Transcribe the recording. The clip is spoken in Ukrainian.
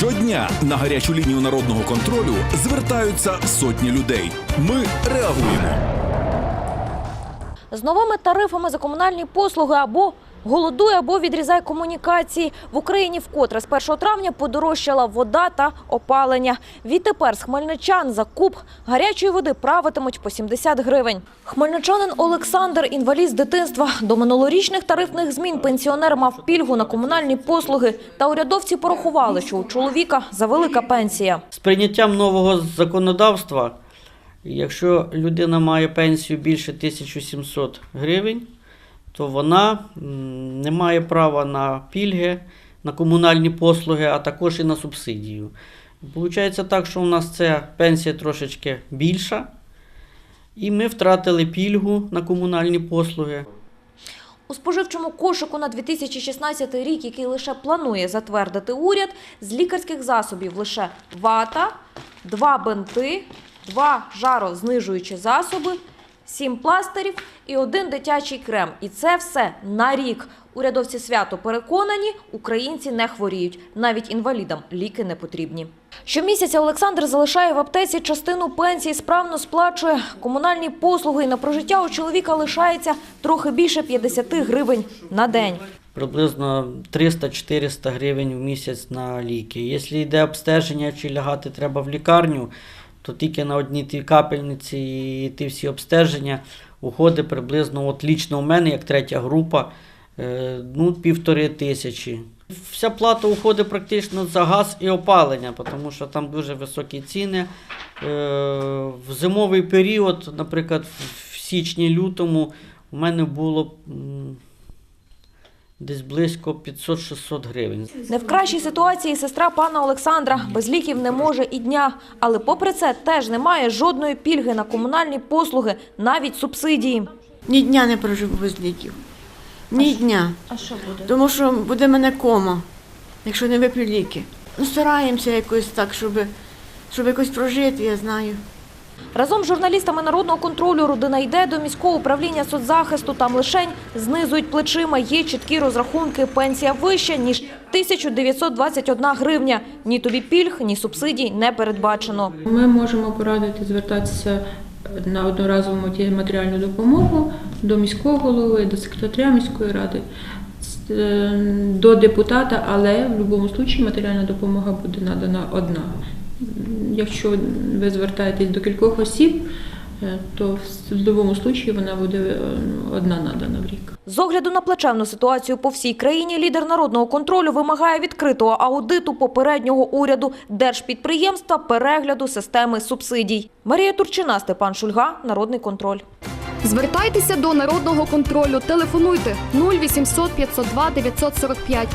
Щодня на гарячу лінію народного контролю звертаються сотні людей. Ми реагуємо. З новими тарифами за комунальні послуги або голодує, або відрізає комунікації. В Україні вкотре з 1 травня подорожчала вода та опалення. Відтепер з хмельничан за куб гарячої води правитимуть по 70 гривень. Хмельничанин Олександр, інвалід з дитинства. До минулорічних тарифних змін пенсіонер мав пільгу на комунальні послуги. Та урядовці порахували, що у чоловіка завелика пенсія. З прийняттям нового законодавства, якщо людина має пенсію більше 1700 гривень, то вона не має права на пільги, на комунальні послуги, а також і на субсидію. Получається так, що у нас ця пенсія трошечки більша, і ми втратили пільгу на комунальні послуги. У споживчому кошику на 2016 рік, який лише планує затвердити уряд, з лікарських засобів лише вата, два бинти, два жарознижуючі засоби, сім пластирів і один дитячий крем. І це все на рік. Урядовці свято переконані, українці не хворіють. Навіть інвалідам ліки не потрібні. Щомісяця Олександр залишає в аптеці частину пенсії, справно сплачує комунальні послуги. І на прожиття у чоловіка лишається трохи більше 50 гривень на день. Приблизно 300-400 гривень в місяць на ліки. Якщо йде обстеження чи лягати треба в лікарню, то тільки на одній тій капельниці і ті всі обстеження уходить приблизно, от лічно у мене, як третя група, е, ну, півтори тисячі. Вся плата уходить практично за газ і опалення, тому що там дуже високі ціни. Е, В зимовий період, наприклад, в січні-лютому, у мене було десь близько 500-600 гривень. Не в кращій ситуації сестра пана Олександра без ліків не може і дня. Але попри це теж немає жодної пільги на комунальні послуги, навіть субсидії. Ні дня не проживу без ліків. Ні дня. А що буде? Тому що буде мене кома, якщо не вип'ю ліки. Ну, стараємося якось так, щоб, щоб якось прожити, я знаю. Разом з журналістами народного контролю родина йде до міського управління соцзахисту. Там лишень знизують плечима. Є чіткі розрахунки. Пенсія вища ніж 1921 гривня. Ні тобі пільг, ні субсидій не передбачено. Ми можемо порадити звертатися на одноразову матеріальну допомогу до міського голови, до секретаря міської ради, е, до депутата, але в будь-якому випадку матеріальна допомога буде надана одна. Якщо ви звертаєтесь до кількох осіб, е, то в будь-якому випадку вона буде е, одна надана в рік. З огляду на плачевну ситуацію по всій країні, лідер народного контролю вимагає відкритого аудиту попереднього уряду держпідприємства, перегляду системи субсидій. Марія Турчина, Степан Шульга, Народний контроль. Звертайтеся до народного контролю. Телефонуйте 0800 502 945.